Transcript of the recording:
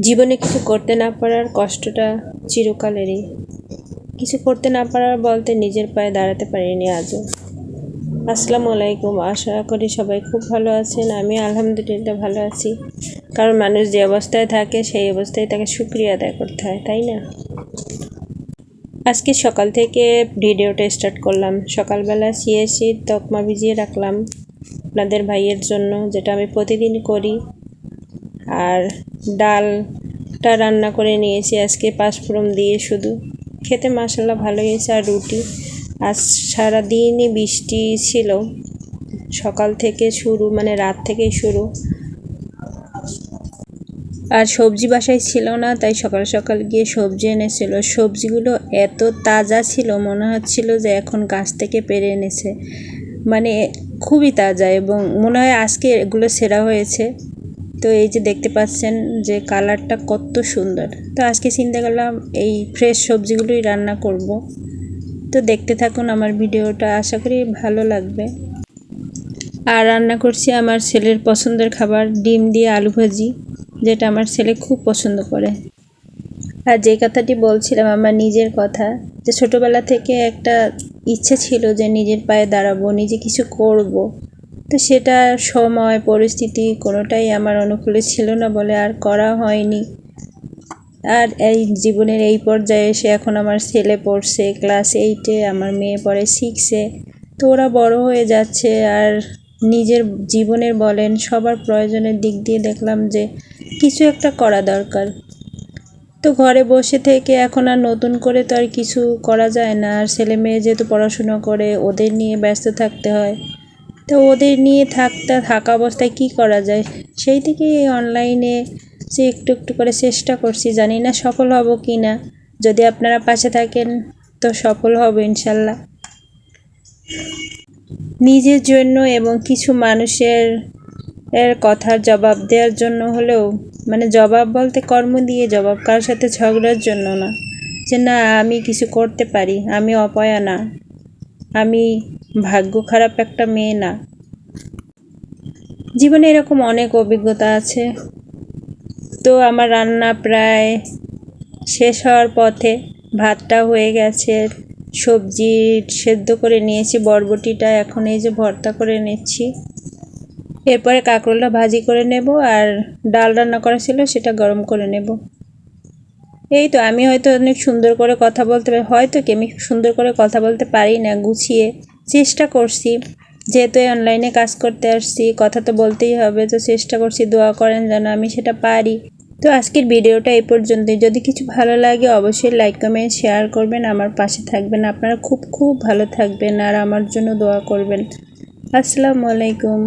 জীবনে কিছু করতে না পারার কষ্টটা চিরকালেরই। কিছু করতে না পারার বলতে নিজের পায়ে দাঁড়াতে পারিনি আজও। আসসালামু আলাইকুম। আশা করি সবাই খুব ভালো আছেন। আমি আলহামদুলিল্লাহ ভালো আছি। কারণ মানুষ যে অবস্থায় থাকে, সেই অবস্থায় তাকে শুক্রিয়া আদায় করতে হয়, তাই না? আজকে সকাল থেকে ভিডিওটা স্টার্ট করলাম। সকালবেলা সিএসি তকমা ভিজিয়ে রাখলাম। আপনাদের ভাইয়ের জন্য, যেটা আমি প্রতিদিন করি। আর ডালটা রান্না করে নিয়েছি আজকে পাঁচফোড়ন দিয়ে শুধু। খেতে মশলা ভালো হয়েছে আর রুটি। আজ সারাদিনই বৃষ্টি ছিল। সকাল থেকে শুরু মানে রাত থেকেই শুরু। আর সবজি বাসায় ছিল না, তাই সকাল সকাল গিয়ে সবজি এনেছিল। সবজিগুলো এত তাজা ছিল, মনে হচ্ছিল যে এখন গাছ থেকে পেরে এনেছে। মানে খুবই তাজা এবং মনে হয় আজকে এগুলো সেরা হয়েছে। তো এই যে দেখতে পাচ্ছেন যে কালারটা কত সুন্দর। তো আজকে চিন্তা করলাম এই ফ্রেশ সবজিগুলোই রান্না করব। তো দেখতে থাকুন আমার ভিডিওটা, আশা করি ভালো লাগবে। আর রান্না করছি আমার ছেলের পছন্দের খাবার ডিম দিয়ে আলু ভাজি, যেটা আমার ছেলে খুব পছন্দ করে। আর যে কথাটি বলছিলাম আমার নিজের কথা, যে ছোটোবেলা থেকে একটা ইচ্ছে ছিল যে নিজের পায়ে দাঁড়াবো, নিজে কিছু করব। তো সেটা সময়, পরিস্থিতি কোনোটাই আমার অনুকূলে ছিল না বলে আর করা হয়নি। আর এই জীবনের এই পর্যায়ে এসে এখন আমার ছেলে পড়ছে ক্লাস এইটে আমার মেয়ে পড়ে সিক্সে তো ওরা বড় হয়ে যাচ্ছে আর নিজের জীবনের বলেন সবার প্রয়োজনের দিক দিয়ে দেখলাম যে কিছু একটা করা দরকার। তো ঘরে বসে থেকে এখন আর নতুন করে তো আর কিছু করা যায় না। আর ছেলে মেয়ে যেহেতু পড়াশুনো করে, ওদের নিয়ে ব্যস্ত থাকতে হয়। তো ওদের নিয়ে থাকতে থাকা অবস্থায় কি করা যায়? সেই থেকেই এই অনলাইনে যে একটু একটু করে চেষ্টা করছি, জানি না সফল হব কি না যদি আপনারা পাশে থাকেন, তো সফল হব ইনশাল্লাহ। নিজের জন্য এবং কিছু মানুষের, এর কথার জবাব দেওয়ার জন্য হলেও মানে জবাব বলতে কর্ম দিয়ে জবাব, কারোর সাথে ঝগড়ার জন্য না। যে না, আমি কিছু করতে পারি, আমি অপয়া না। আমি ভাগ্য খারাপ একটা মেয়ে না। জীবনে এরকম অনেক অভিজ্ঞতা আছে। তো আমার রান্না প্রায় শেষ হওয়ার পথে ভাতটা হয়ে গেছে, সবজি সেদ্ধ করে নিয়েছি, বরবটিটা এখন এই যে ভর্তা করে নিচ্ছি। এরপরে কাঁকরোলটা ভাজি করে নেব আর ডাল রান্না করা ছিল সেটা গরম করে নেব। এই তো, আমি হয়তো অনেক সুন্দর করে কথা বলতে পারি, হয়তো কি আমি সুন্দর করে কথা বলতে পারি না, গুছিয়ে চেষ্টা করছি। যেহেতু অনলাইনে কাজ করতে আসছি, কথা তো বলতেই হবে, তো চেষ্টা করছি, দোয়া করেন যেন আমি সেটা পারি। তো আজকের ভিডিওটা এই পর্যন্তই। যদি কিছু ভালো লাগে, অবশ্যই লাইক কমেন্ট শেয়ার করবেন, আমার পাশে থাকবেন। আপনারা খুব খুব ভালো থাকবেন আর আমার জন্য দোয়া করবেন। আসসালামু আলাইকুম।